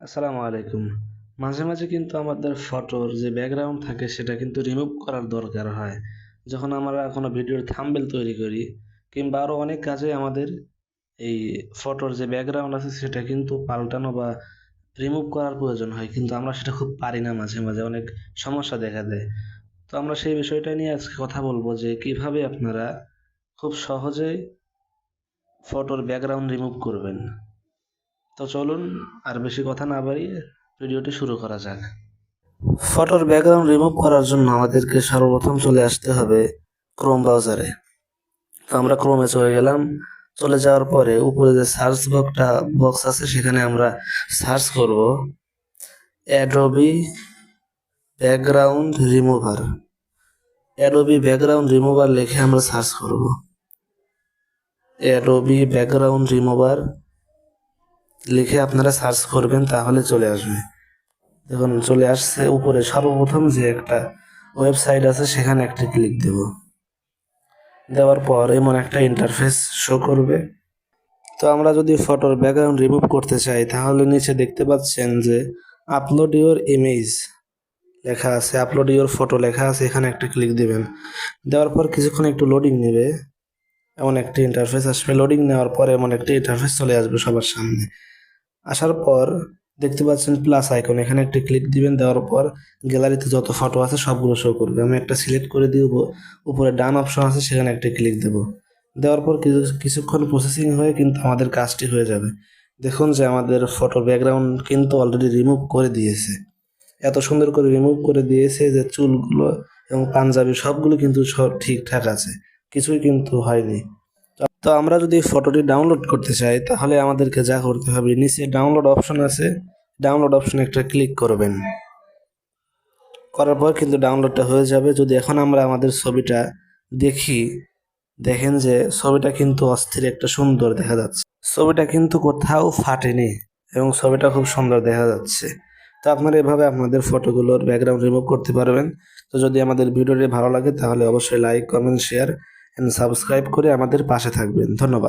আসসালামু আলাইকুম। মাঝে মাঝে কিন্তু আমাদের ফটোর যে ব্যাকগ্রাউন্ড থাকে সেটা কিন্তু রিমুভ করার দরকার হয়। যখন আমরা কোনো ভিডিওর থাম্বনেল তৈরি করি কিংবা আরও অনেক কাজে আমাদের এই ফটোর যে ব্যাকগ্রাউন্ড আছে সেটা কিন্তু পাল্টানো বা রিমুভ করার প্রয়োজন হয়, কিন্তু আমরা সেটা খুব পারি না মাঝে মাঝে, অনেক সমস্যা দেখা দেয়। তো আমরা সেই বিষয়টা নিয়ে আজকে কথা বলব যে কীভাবে আপনারা খুব সহজেই ফটোর ব্যাকগ্রাউন্ড রিমুভ করবেন। তো চলুন আর বেশি কথা না বাড়িয়ে ভিডিওটি শুরু করা যাক। ফটোর ব্যাকগ্রাউন্ড রিমুভ করার জন্য আমাদেরকে সর্বপ্রথম চলে আসতে হবে ক্রোম ব্রাউজারে তো আমরা ক্রোমে চলে গেলাম। চলে যাওয়ার পরে উপরে যে সার্চ বক্সটা বক্স আছে, সেখানে আমরা সার্চ করব Adobe background remover Adobe background remover লিখে আমরা সার্চ করব। অ্যাডোবি ব্যাকগ্রাউন্ড রিমুভার লিখে আপনারা সার্চ করবেন, তাহলে চলে আসবে। দেখুন, চলে আসছে উপরে। সর্বপ্রথম যে একটা ওয়েবসাইট আছে, সেখানে একটা ক্লিক দেব। দেওয়ার পর এমন একটা ইন্টারফেস শো করবে। তো আমরা যদি ফটোর ব্যাকগ্রাউন্ড রিমুভ করতে চাই, তাহলে নিচে দেখতে পাচ্ছেন যে আপলোড ইওর ইমেজ লেখা আছে। আপলোড ইওর ফটো লেখা আছে, এখানে একটা ক্লিক দেবেন। দেওয়ার পর কিছুক্ষণ একটু লোডিং নেবে। এমন একটা ইন্টারফেস আসবে। লোডিং নেওয়ার পর এমন একটা ইন্টারফেস চলে আসবে সবার সামনে। আসার পর দেখতে পাচ্ছেন প্লাস আইকন এখানে একটা ক্লিক দিবেন, দেওয়ার পর গ্যালারিতে যত ফটো আছে সবগুলো শো করবে। আমি একটা সিলেক্ট করে দিব উপরে ডান অপশন আছে, সেখানে একটা ক্লিক দেব। দেওয়ার পর কিছু কিছুক্ষণ প্রসেসিং হয়ে কিন্তু আমাদের কাজটি হয়ে যাবে। দেখুন যে আমাদের ফটো ব্যাকগ্রাউন্ড কিন্তু অলরেডি রিমুভ করে দিয়েছে। এত সুন্দর করে রিমুভ করে দিয়েছে যে চুলগুলো এবং পাঞ্জাবি সবগুলো কিন্তু সব ঠিকঠাক আছে। কিছুই কিন্তু হয়নি। তো আমরা যদি ফটোটি ডাউনলোড করতে চাই, তাহলে আমাদেরকে যা করতে হবে, নিচে ডাউনলোড অপশন আছে। ডাউনলোড অপশনে একটা ক্লিক করবেন। করার পর কিন্তু ডাউনলোডটা হয়ে যাবে। যদি এখন আমরা আমাদের ছবিটা দেখি, দেখেন যে ছবিটা কিন্তু অস্থির একটা সুন্দর দেখা যাচ্ছে। ছবিটা কিন্তু কোথাও ফাটেনি এবং ছবিটা খুব সুন্দর দেখা যাচ্ছে। তো আপনারা এভাবে আপনাদের ফটোগুলোর ব্যাকগ্রাউন্ড রিমুভ করতে পারবেন। তো যদি আমাদের ভিডিওটি ভালো লাগে, তাহলে অবশ্যই like comment share and subscribe করে আমাদের পাশে থাকবেন। ধন্যবাদ।